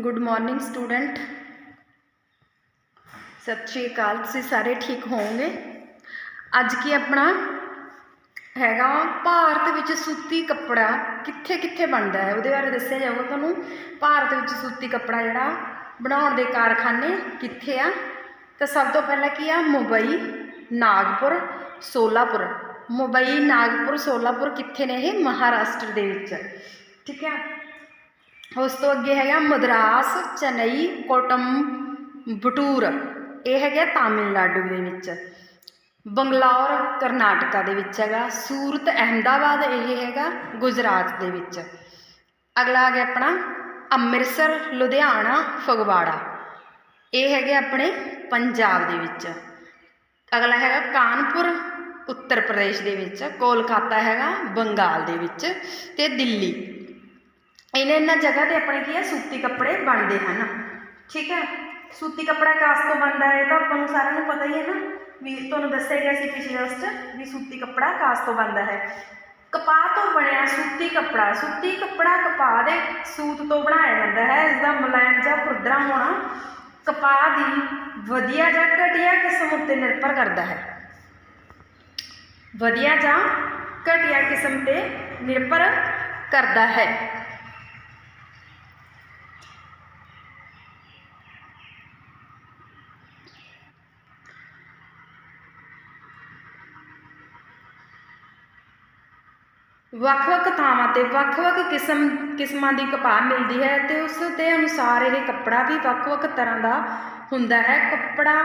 Good morning student ਸਤਿ ਸ਼੍ਰੀ ਅਕਾਲ, ਤੁਸੀਂ ਸਾਰੇ ਠੀਕ ਹੋਵੋਗੇ? ਅੱਜ ਕੀ ਆਪਣਾ ਹੈਗਾ ਭਾਰਤ ਵਿੱਚ ਸੂਤੀ ਕੱਪੜਾ ਕਿੱਥੇ ਕਿੱਥੇ ਬਣਦਾ ਹੈ? ਉਹਦੇ ਬਾਰੇ ਦੱਸਿਆ ਜਾਊਗਾ ਤੁਹਾਨੂੰ। ਭਾਰਤ ਵਿੱਚ ਸੂਤੀ ਕੱਪੜਾ ਜਿਹੜਾ ਬਣਾਉਣ ਦੇ ਕਾਰਖਾਨੇ ਕਿੱਥੇ ਆ? ਤਾਂ ਸਭ ਤੋਂ ਪਹਿਲਾਂ ਕੀ ਆ? ਮੁੰਬਈ, ਨਾਗਪੁਰ, ਸੋਲਾਪੁਰ। ਮੁੰਬਈ, ਨਾਗਪੁਰ, ਸੋਲਾਪੁਰ ਕਿੱਥੇ ਨੇ ਇਹ? ਮਹਾਰਾਸ਼ਟਰ ਦੇ ਵਿੱਚ। ਠੀਕ ਹੈ ਉਸ ਤੋਂ ਅੱਗੇ ਹੈਗਾ ਮਦਰਾਸ, ਚੰਨਈ, ਕੋਟਮ, ਬਟੂਰ। ਇਹ ਹੈਗਾ ਤਾਮਿਲਨਾਡੂ ਦੇ ਵਿੱਚ। ਬੰਗਲੌਰ, ਕਰਨਾਟਕਾ ਦੇ ਵਿੱਚ ਹੈਗਾ। ਸੂਰਤ, ਅਹਿਮਦਾਬਾਦ, ਇਹ ਹੈਗਾ ਗੁਜਰਾਤ ਦੇ ਵਿੱਚ। ਅਗਲਾ ਆ ਗਿਆ ਆਪਣਾ ਅੰਮ੍ਰਿਤਸਰ, ਲੁਧਿਆਣਾ, ਫਗਵਾੜਾ। ਇਹ ਹੈਗੇ ਆਪਣੇ ਪੰਜਾਬ ਦੇ ਵਿੱਚ। ਅਗਲਾ ਹੈਗਾ ਕਾਨਪੁਰ, ਉੱਤਰ ਪ੍ਰਦੇਸ਼ ਦੇ ਵਿੱਚ। ਕੋਲਕਾਤਾ ਹੈਗਾ ਬੰਗਾਲ ਦੇ ਵਿੱਚ ਤੇ ਦਿੱਲੀ। ਇਹਨਾਂ ਇਹਨਾਂ ਜਗ੍ਹਾ ਤੇ ਆਪਣੇ ਕੀ ਹੈ, ਸੂਤੀ ਕੱਪੜੇ ਬਣਦੇ ਹਨ। ਠੀਕ ਹੈ? ਸੂਤੀ ਕੱਪੜਾ ਕਾਸ ਤੋਂ ਬਣਦਾ ਹੈ? ਤਾਂ ਆਪਾਂ ਨੂੰ ਸਾਰਿਆਂ ਨੂੰ ਪਤਾ ਹੀ ਹੈ ਨਾ। ਵੀ ਤੁਹਾਨੂੰ ਦੱਸਿਆ ਗਿਆ ਸੀ ਪਿਛਲੇ ਉਸ 'ਚ ਵੀ ਸੂਤੀ ਕੱਪੜਾ ਕਾਸ ਤੋਂ ਬਣਦਾ ਹੈ। ਕਪਾਹ ਤੋਂ ਬਣਿਆ ਸੂਤੀ ਕੱਪੜਾ। ਸੂਤੀ ਕੱਪੜਾ ਕਪਾਹ ਦੇ ਸੂਤ ਤੋਂ ਬਣਾਇਆ ਜਾਂਦਾ ਹੈ। ਇਸ ਦਾ ਮੁਲਾਇਮ ਜਾਂ ਖੁਰਦਰਾ ਹੋਣਾ ਕਪਾਹ ਦੀ ਵਧੀਆ ਜਾਂ ਘਟੀਆ ਕਿਸਮ ਉੱਤੇ ਨਿਰਭਰ ਕਰਦਾ ਹੈ। ਵਧੀਆ ਜਾਂ ਘਟੀਆ ਕਿਸਮ ਤੇ ਨਿਰਭਰ ਕਰਦਾ ਹੈ। ਵੱਖ-ਵੱਖ ਥਾਵਾਂ ਤੇ ਵੱਖ-ਵੱਖ ਕਿਸਮ, ਕਿਸਮਾਂ ਦੀ ਕਪਾਹ ਮਿਲਦੀ ਹੈ ਤੇ ਉਸ ਦੇ ਅਨੁਸਾਰ ਇਹ ਕੱਪੜਾ ਵੀ ਵੱਖ-ਵੱਖ ਤਰ੍ਹਾਂ ਦਾ ਹੁੰਦਾ ਹੈ। ਕੱਪੜਾ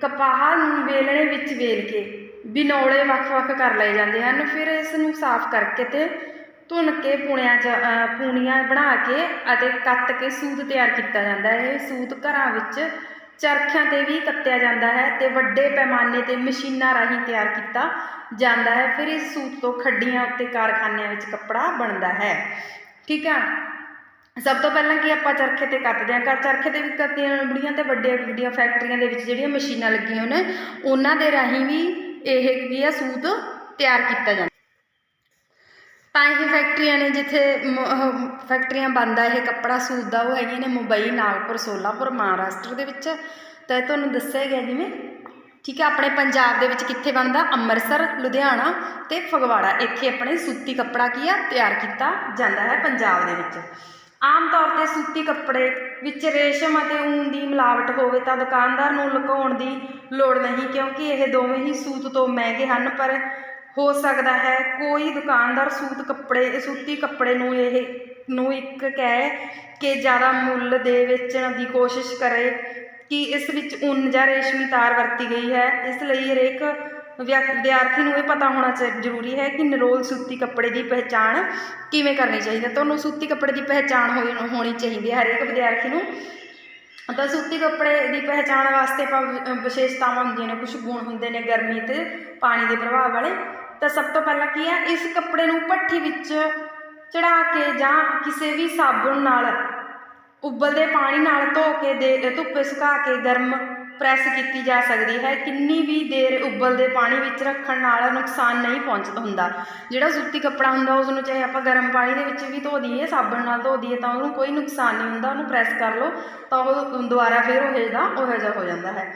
ਕਪਾਹ ਨੂੰ ਵੇਲਣੇ ਵਿੱਚ ਵੇਲ ਕੇ ਬਿਨੌਲੇ ਵੱਖ-ਵੱਖ ਕਰ ਲਏ ਜਾਂਦੇ ਹਨ। ਫਿਰ ਇਸ ਨੂੰ ਸਾਫ਼ ਕਰਕੇ ਤੇ ਧੁੰਨ ਕੇ ਪੁਣਿਆ ਜਾ ਪੂਣੀਆਂ ਬਣਾ ਕੇ ਅਤੇ ਕੱਤ ਕੇ ਸੂਤ ਤਿਆਰ ਕੀਤਾ ਜਾਂਦਾ ਹੈ। ਇਹ ਸੂਤ ਘਰਾਂ ਵਿੱਚ ਚਰਖਿਆਂ ਤੇ ਵੀ ਕੱਤਿਆ ਜਾਂਦਾ ਹੈ ਤੇ ਵੱਡੇ ਪੈਮਾਨੇ ਤੇ ਮਸ਼ੀਨਾਂ ਰਾਹੀਂ ਤਿਆਰ ਕੀਤਾ ਜਾਂਦਾ ਹੈ। ਫਿਰ ਇਸ ਸੂਤ ਤੋਂ ਖੱਡੀਆਂ ਉੱਤੇ ਕਾਰਖਾਨਿਆਂ ਵਿੱਚ ਕੱਪੜਾ ਬਣਦਾ ਹੈ। ਠੀਕ ਹੈ ਸਭ ਤੋਂ ਪਹਿਲਾਂ ਕੀ ਆਪਾਂ ਚਰਖੇ ਤੇ ਕੱਤਦੇ ਹਾਂ? ਕਾ ਚਰਖੇ ਤੇ ਵੀ ਕੱਤੀਆਂ ਬੜੀਆਂ ਤੇ ਵੱਡੀਆਂ ਵੱਡੀਆਂ ਫੈਕਟਰੀਆਂ ਦੇ ਵਿੱਚ ਜਿਹੜੀਆਂ ਮਸ਼ੀਨਾਂ ਲੱਗੀਆਂ ਨੇ, ਉਹਨਾਂ ਦੇ ਰਾਹੀਂ ਵੀ ਇਹ ਕੀ ਆ, ਸੂਤ ਤਿਆਰ ਕੀਤਾ ਜਾਂਦਾ। ਤਾਂ ਇਹ ਫੈਕਟਰੀਆਂ ਨੇ ਜਿੱਥੇ ਮ- ਫੈਕਟਰੀਆਂ ਬਣਦਾ ਇਹ ਕੱਪੜਾ ਸੂਤ ਦਾ, ਉਹ ਹੈਗੀਆਂ ਨੇ ਮੁੰਬਈ, ਨਾਗਪੁਰ, ਸੋਲਾਪੁਰ, ਮਹਾਰਾਸ਼ਟਰ ਦੇ ਵਿੱਚ। ਤਾਂ ਇਹ ਤੁਹਾਨੂੰ ਦੱਸਿਆ ਗਿਆ ਜਿਵੇਂ, ਠੀਕ ਹੈ ਆਪਣੇ ਪੰਜਾਬ ਦੇ ਵਿੱਚ ਕਿੱਥੇ ਬਣਦਾ? ਅੰਮ੍ਰਿਤਸਰ, ਲੁਧਿਆਣਾ ਤੇ ਫਗਵਾੜਾ। ਇੱਥੇ ਆਪਣੇ ਸੂਤੀ ਕੱਪੜਾ ਕੀ ਆ? ਤਿਆਰ ਕੀਤਾ ਜਾਂਦਾ ਹੈ ਪੰਜਾਬ ਦੇ ਵਿੱਚ। ਆਮ ਤੌਰ ਤੇ ਸੂਤੀ ਕੱਪੜੇ ਵਿੱਚ ਰੇਸ਼ਮ ਅਤੇ ਊਨ ਦੀ ਮਿਲਾਵਟ ਹੋਵੇ ਤਾਂ ਦੁਕਾਨਦਾਰ ਨੂੰ ਲੁਕਾਉਣ ਦੀ ਲੋੜ ਨਹੀਂ, ਕਿਉਂਕਿ ਇਹ ਦੋਵੇਂ ਹੀ ਸੂਤ ਤੋਂ ਮਹਿੰਗੇ ਹਨ, ਪਰ ਹੋ ਸਕਦਾ ਹੈ। ਕੋਈ ਦੁਕਾਨਦਾਰ ਸੂਤ ਕੱਪੜੇ, ਸੂਤੀ ਕੱਪੜੇ ਨੂੰ ਇਹ, ਨੂੰ ਇੱਕ ਕਹਿ ਕੇ ਜ਼ਿਆਦਾ ਮੁੱਲ ਦੇ ਵੇਚਣ ਦੀ ਕੋਸ਼ਿਸ਼ ਕਰੇ ਕਿ ਇਸ ਵਿੱਚ ਉੱਨ ਜਾਂ ਰੇਸ਼ਮੀ ਤਾਰ ਵਰਤੀ ਗਈ ਹੈ। ਇਸ ਲਈ ਹਰੇਕ ਵਿਅਕ- ਵਿਦਿਆਰਥੀ ਨੂੰ ਇਹ ਪਤਾ ਹੋਣਾ ਚਾ- ਜ਼ਰੂਰੀ ਹੈ ਕਿ ਨਿਰੋਲ ਸੂਤੀ ਕੱਪੜੇ ਦੀ ਪਹਿਚਾਣ ਕਿਵੇਂ ਕਰਨੀ ਚਾਹੀਦੀ ਹੈ। ਤੁਹਾਨੂੰ ਸੂਤੀ ਕੱਪੜੇ ਦੀ ਪਹਿਚਾਣ ਹੋਈ, ਹੋਣੀ ਚਾਹੀਦੀ ਹੈ ਹਰੇਕ ਵਿਦਿਆਰਥੀ ਨੂੰ। ਤਾਂ ਸੂਤੀ ਕੱਪੜੇ ਦੀ ਪਹਿਚਾਣ ਵਾਸਤੇ ਆਪਾਂ ਵਿਸ਼ੇਸ਼ਤਾਵਾਂ ਹੁੰਦੀਆਂ ਨੇ ਕੁਝ ਗੁਣ ਹੁੰਦੇ ਨੇ ਗਰਮੀ ਤੇ ਪਾਣੀ ਦੇ ਪ੍ਰਭਾਵ ਵਾਲੇ। ਤਾਂ ਸਭ ਤੋਂ ਪਹਿਲਾਂ ਕੀ ਹੈ ਇਸ ਕੱਪੜੇ ਨੂੰ ਭੱਠੀ ਵਿੱਚ ਚੜਾ ਕੇ ਜਾਂ ਕਿਸੇ ਵੀ ਸਾਬਣ ਨਾਲ ਉਬਲਦੇ ਪਾਣੀ ਨਾਲ ਧੋ ਕੇ ਦੇ, ਧੁੱਪੇ ਸੁਕਾ ਕੇ ਗਰਮ ਪ੍ਰੈਸ ਕੀਤੀ ਜਾ ਸਕਦੀ ਹੈ। ਕਿੰਨੀ ਵੀ ਦੇਰ ਉਬਲਦੇ ਪਾਣੀ ਵਿੱਚ ਰੱਖਣ ਨਾਲ ਨੁਕਸਾਨ ਨਹੀਂ ਪਹੁੰਚਦਾ ਹੁੰਦਾ। ਜਿਹੜਾ ਸੂਤੀ ਕੱਪੜਾ ਹੁੰਦਾ ਉਸ ਨੂੰ ਚਾਹੇ ਆਪਾਂ ਗਰਮ ਪਾਣੀ ਦੇ ਵਿੱਚ ਵੀ ਧੋ ਦਈਏ, ਸਾਬਣ ਨਾਲ ਧੋ ਦਈਏ, ਤਾਂ ਉਹਨੂੰ ਕੋਈ ਨੁਕਸਾਨ ਨਹੀਂ ਹੁੰਦਾ। ਉਹਨੂੰ ਪ੍ਰੈਸ ਕਰ ਲਓ, ਤਾਂ ਉਹ ਦੁਬਾਰਾ ਫਿਰ ਉਹ ਜਿਹਾ ਉਹ ਜਿਹਾ ਹੋ ਜਾਂਦਾ ਹੈ।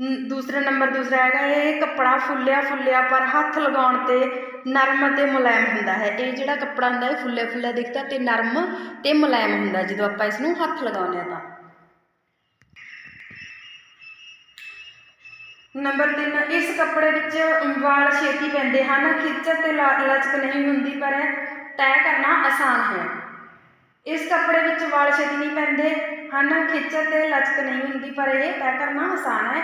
ਦੂਸਰਾ ਨੰਬਰ ਦੂਸਰਾ ਹੈਗਾ, ਇਹ ਕੱਪੜਾ ਫੁੱਲਿਆ ਫੁੱਲਿਆ ਪਰ ਹੱਥ ਲਗਾਉਣ ਤੇ ਨਰਮ ਅਤੇ ਮੁਲਾਇਮ ਹੁੰਦਾ ਹੈ। ਇਹ ਜਿਹੜਾ ਕੱਪੜਾ ਹੁੰਦਾ, ਇਹ ਫੁੱਲਿਆ ਫੁੱਲਿਆ ਦਿਖਦਾ ਤੇ ਨਰਮ ਤੇ ਮੁਲਾਇਮ ਹੁੰਦਾ, ਜਦੋਂ ਆਪਾਂ ਇਸ ਨੂੰ ਹੱਥ ਲਗਾਉਂਦੇ ਹਾਂ ਤਾਂ। ਨੰਬਰ 3 ਇਸ ਕੱਪੜੇ ਵਿੱਚ ਵਾਲ ਛੇਤੀ ਪੈਂਦੇ ਹਨ, ਖਿੱਚ ਤੇ ਲ- ਲਚਕ ਨਹੀਂ ਹੁੰਦੀ, ਪਰ ਤੈਅ ਕਰਨਾ ਆਸਾਨ ਹੈ। ਇਸ ਕੱਪੜੇ ਵਿੱਚ ਵਾਲ ਛੇਤੀ ਨਹੀਂ ਪੈਂਦੇ ਹਨ ਖਿੱਚ ਤੇ ਲਚਕ ਨਹੀਂ ਹੁੰਦੀ, ਪਰ ਇਹ ਤੈਅ ਕਰਨਾ ਆਸਾਨ ਹੈ।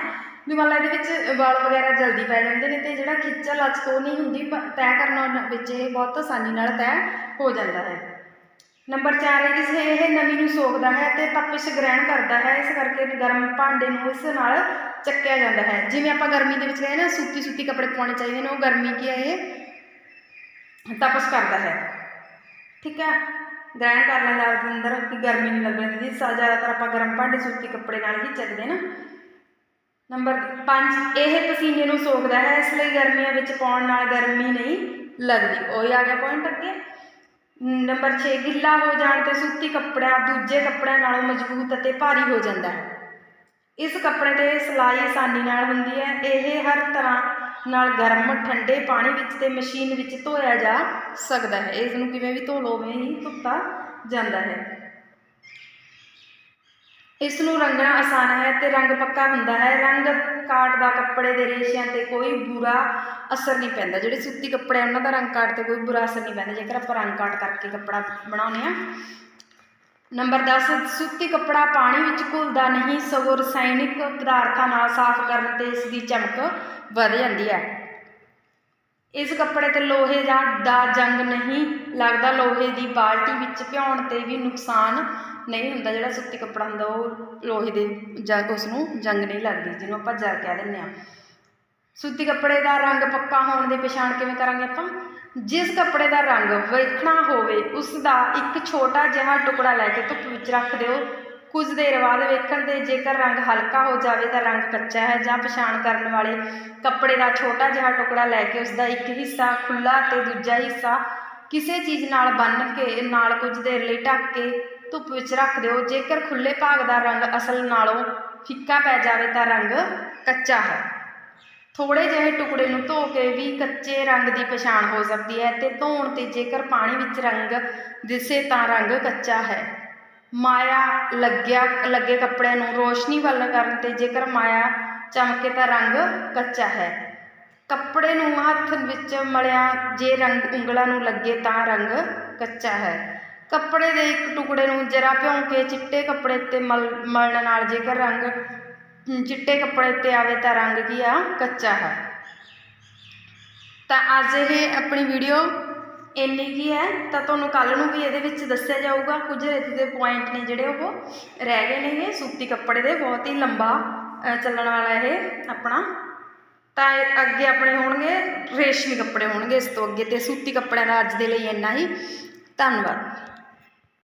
ਵੀ ਮਤਲਬ ਇਹਦੇ ਵਿੱਚ ਵਾਲ ਵਗੈਰਾ ਜਲਦੀ ਪੈ ਜਾਂਦੇ ਨੇ ਤੇ ਜਿਹੜਾ ਖਿੱਚ ਲਚਕ ਉਹ ਨਹੀਂ ਹੁੰਦੀ ਪਰ ਤੈਅ ਕਰਨਾ ਵਿੱਚ ਇਹ ਬਹੁਤ ਆਸਾਨੀ ਨਾਲ ਤੈਅ ਹੋ ਜਾਂਦਾ ਹੈ। ਨੰਬਰ 4 ਹੈ, ਇਸ ਇਹ ਨਮੀ ਨੂੰ ਸੋਖਦਾ ਹੈ ਤੇ ਤਪਸ਼ ਗ੍ਰਹਿਣ ਕਰਦਾ ਹੈ। ਇਸ ਕਰਕੇ ਗਰਮ ਭਾਂਡੇ ਨੂੰ ਇਸ ਨਾਲ ਚੱਕਿਆ ਜਾਂਦਾ ਹੈ। ਜਿਵੇਂ ਆਪਾਂ ਗਰਮੀ ਦੇ ਵਿੱਚ ਗਏ ਨਾ ਸੂਤੀ ਸੂਤੀ ਕੱਪੜੇ ਪਾਉਣੇ ਚਾਹੀਦੇ ਨੇ, ਉਹ ਗਰਮੀ ਕੀ ਹੈ, ਇਹ ਤਪਸ਼ ਕਰਦਾ ਹੈ। ਠੀਕ ਹੈ। ਗ੍ਰਹਿਣ ਕਰ ਲੈਂਦਾ ਉਹਦੇ ਅੰਦਰ ਕਿ ਗਰਮੀ ਨਹੀਂ ਲੱਗਦੀ ਸਾ ਜ਼ਿਆਦਾਤਰ ਆਪਾਂ ਗਰਮ ਭਾਂਡੇ ਸੂਤੀ ਕੱਪੜੇ ਨਾਲ ਹੀ ਚੱਕਦੇ ਨਾ। ਨੰਬਰ 5 ਇਹ ਪਸੀਨੇ ਨੂੰ ਸੋਖਦਾ ਹੈ, ਇਸ ਲਈ ਗਰਮੀਆਂ ਵਿੱਚ ਪਾਉਣ ਨਾਲ ਗਰਮੀ ਨਹੀਂ ਲੱਗਦੀ। ਉਹੀ ਆ ਗਿਆ ਪੁਆਇੰਟ ਅੱਗੇ। ਨੰਬਰ 6 ਗਿੱਲਾ ਹੋ ਜਾਣ ਤੇ ਸੂਤੀ ਕੱਪੜਾ ਦੂਜੇ ਕੱਪੜਿਆਂ ਨਾਲੋਂ ਮਜ਼ਬੂਤ ਅਤੇ ਭਾਰੀ ਹੋ ਜਾਂਦਾ ਹੈ। ਇਸ ਕੱਪੜੇ ਤੇ ਸਿਲਾਈ ਆਸਾਨੀ ਨਾਲ ਹੁੰਦੀ ਹੈ। ਇਹ ਹਰ ਤਰ੍ਹਾਂ ਨਾਲ ਗਰਮ ਠੰਡੇ ਪਾਣੀ ਵਿੱਚ ਤੇ ਮਸ਼ੀਨ ਵਿੱਚ ਧੋਇਆ ਜਾ ਸਕਦਾ ਹੈ। ਇਸ ਨੂੰ ਕਿਵੇਂ ਵੀ ਧੋ ਲਓ ਉਵੇਂ ਹੀ ਧੁੱਤਾ ਜਾਂਦਾ ਹੈ। ਇਸ ਨੂੰ ਰੰਗਣਾ ਆਸਾਨ ਹੈ ਤੇ ਰੰਗ ਪੱਕਾ ਹੁੰਦਾ ਹੈ। ਰੰਗ ਕਾਟ ਦਾ ਕੱਪੜੇ ਦੇ ਰੇਸ਼ਿਆਂ ਤੇ ਕੋਈ ਬੁਰਾ ਅਸਰ ਨਹੀਂ ਪੈਂਦਾ। ਜਿਹੜੇ ਸੂਤੀ ਕੱਪੜੇ ਆ, ਉਹਨਾਂ ਦਾ ਰੰਗ ਕਾਟ ਤੇ ਕੋਈ ਬੁਰਾ ਅਸਰ ਨਹੀਂ ਪੈਂਦਾ। ਜੇਕਰ ਆਪਾਂ ਰੰਗ ਕਾਟ ਕਰਕੇ ਕੱਪੜਾ ਬਣਾਉਂਦੇ ਆ ਨੰਬਰ 10 ਸੂਤੀ ਕੱਪੜਾ ਪਾਣੀ ਵਿੱਚ ਘੁਲਦਾ ਨਹੀਂ, ਸਗੋਂ ਰਸਾਇਣਿਕ ਪਦਾਰਥਾਂ ਨਾਲ ਸਾਫ਼ ਕਰਨ ਤੇ ਇਸ ਦੀ ਚਮਕ ਵਧ ਜਾਂਦੀ ਹੈ। ਇਸ ਕੱਪੜੇ ਤੇ ਲੋਹੇ ਦਾ ਦਾ ਜੰਗ ਨਹੀਂ ਲੱਗਦਾ, ਲੋਹੇ ਦੀ ਬਾਲਟੀ ਵਿੱਚ ਭਿਉਣ ਤੇ ਵੀ ਨੁਕਸਾਨ ਨਹੀਂ ਹੁੰਦਾ। ਜਿਹੜਾ ਸੁੱਤੀ ਕੱਪੜਾ ਹੁੰਦਾ, ਉਹ ਲੋਹੇ ਦੇ ਜੰਗ ਉਸ ਨੂੰ ਜੰਗ ਨਹੀਂ ਲੱਗਦੀ, ਜਿਹਨੂੰ ਆਪਾਂ ਜਰ ਕਹਿ ਦਿੰਦੇ ਆ ਸੂਤੀ ਕੱਪੜੇ ਦਾ ਰੰਗ ਪੱਕਾ ਹੋਣ ਦੀ ਪਛਾਣ ਕਿਵੇਂ ਕਰਾਂਗੇ ਆਪਾਂ? ਜਿਸ ਕੱਪੜੇ ਦਾ ਰੰਗ ਵੇਖਣਾ ਹੋਵੇ, ਉਸ ਦਾ ਇੱਕ ਛੋਟਾ ਜਿਹਾ ਟੁਕੜਾ ਲੈ ਕੇ ਧੁੱਪ ਵਿੱਚ ਰੱਖ ਦਿਓ। ਕੁਝ ਦੇਰ ਬਾਅਦ ਵੇਖਣ ਦੇ ਜੇਕਰ ਰੰਗ ਹਲਕਾ ਹੋ ਜਾਵੇ ਤਾਂ ਰੰਗ ਕੱਚਾ ਹੈ ਜਾਂ ਪਛਾਣ ਕਰਨ ਵਾਲੇ ਕੱਪੜੇ ਦਾ ਛੋਟਾ ਜਿਹਾ ਟੁਕੜਾ ਲੈ ਕੇ ਉਸ ਦਾ ਇੱਕ ਹਿੱਸਾ ਖੁੱਲਾ ਤੇ ਦੂਜਾ ਹਿੱਸਾ ਕਿਸੇ ਚੀਜ਼ ਨਾਲ ਬੰਨ੍ਹ ਕੇ, ਨਾਲ ਕੁਝ ਦੇਰ ਲਈ ਢੱਕ ਕੇ ਧੁੱਪ ਵਿੱਚ ਰੱਖ ਦਿਓ। ਜੇਕਰ ਖੁੱਲੇ ਭਾਗ ਦਾ ਰੰਗ ਅਸਲ ਨਾਲੋਂ ਫਿੱਕਾ ਪੈ ਜਾਵੇ ਤਾਂ ਰੰਗ ਕੱਚਾ ਹੈ। ਥੋੜੇ ਜਿਹੇ ਟੁਕੜੇ ਨੂੰ ਧੋ ਕੇ ਵੀ ਕੱਚੇ ਰੰਗ ਦੀ ਪਛਾਣ ਹੋ ਸਕਦੀ ਹੈ ਤੇ ਧੋਣ ਤੇ ਜੇਕਰ ਪਾਣੀ ਵਿੱਚ ਰੰਗ ਦਿਸੇ ਤਾਂ ਰੰਗ ਕੱਚਾ ਹੈ। ਮਾਇਆ ਲੱਗਿਆ, ਲੱਗੇ ਕੱਪੜਿਆਂ ਨੂੰ ਰੋਸ਼ਨੀ ਵੱਲ ਕਰਨ ਤੇ ਜੇਕਰ ਮਾਇਆ ਚਮਕੇ ਤਾਂ ਰੰਗ ਕੱਚਾ ਹੈ। ਕੱਪੜੇ ਨੂੰ ਹੱਥ ਵਿੱਚ ਮਲਿਆ ਜੇ ਰੰਗ ਉਂਗਲਾਂ ਨੂੰ ਲੱਗੇ ਤਾਂ ਰੰਗ ਕੱਚਾ ਹੈ। ਕੱਪੜੇ ਦੇ ਇੱਕ ਟੁਕੜੇ ਨੂੰ ਜਰਾ ਭਿਉਂ ਕੇ ਚਿੱਟੇ ਕੱਪੜੇ ਤੇ ਮਲ, ਮਲਣ ਨਾਲ ਜੇਕਰ ਰੰਗ ਚਿੱਟੇ ਕੱਪੜੇ ਤੇ ਆਵੇ ਤਾਂ ਰੰਗ ਕੀ ਆ? ਕੱਚਾ ਹੈ। ਤਾਂ ਅੱਜ ਇਹ ਆਪਣੀ ਵੀਡੀਓ ਇੰਨੀ ਕੀ ਹੈ, ਤਾਂ ਤੁਹਾਨੂੰ ਕੱਲ ਨੂੰ ਵੀ ਇਹਦੇ ਵਿੱਚ ਦੱਸਿਆ ਜਾਊਗਾ। ਕੁਝ ਇਹਦੇ ਪੁਆਇੰਟ ਨੇ ਜਿਹੜੇ ਉਹ ਰਹਿ ਗਏ ਨੇਗੇ ਸੂਤੀ ਕੱਪੜੇ ਦੇ, ਬਹੁਤ ਹੀ ਲੰਬਾ ਚੱਲਣ ਵਾਲਾ ਇਹ ਆਪਣਾ। ਤਾਂ ਇਹ ਅੱਗੇ ਆਪਣੇ ਹੋਣਗੇ, ਰੇਸ਼ਮੀ ਕੱਪੜੇ ਹੋਣਗੇ ਇਸ ਤੋਂ ਅੱਗੇ ਤੇ ਸੂਤੀ ਕੱਪੜਿਆਂ ਦਾ ਅੱਜ ਦੇ ਲਈ ਇੰਨਾ ਹੀ। ਧੰਨਵਾਦ।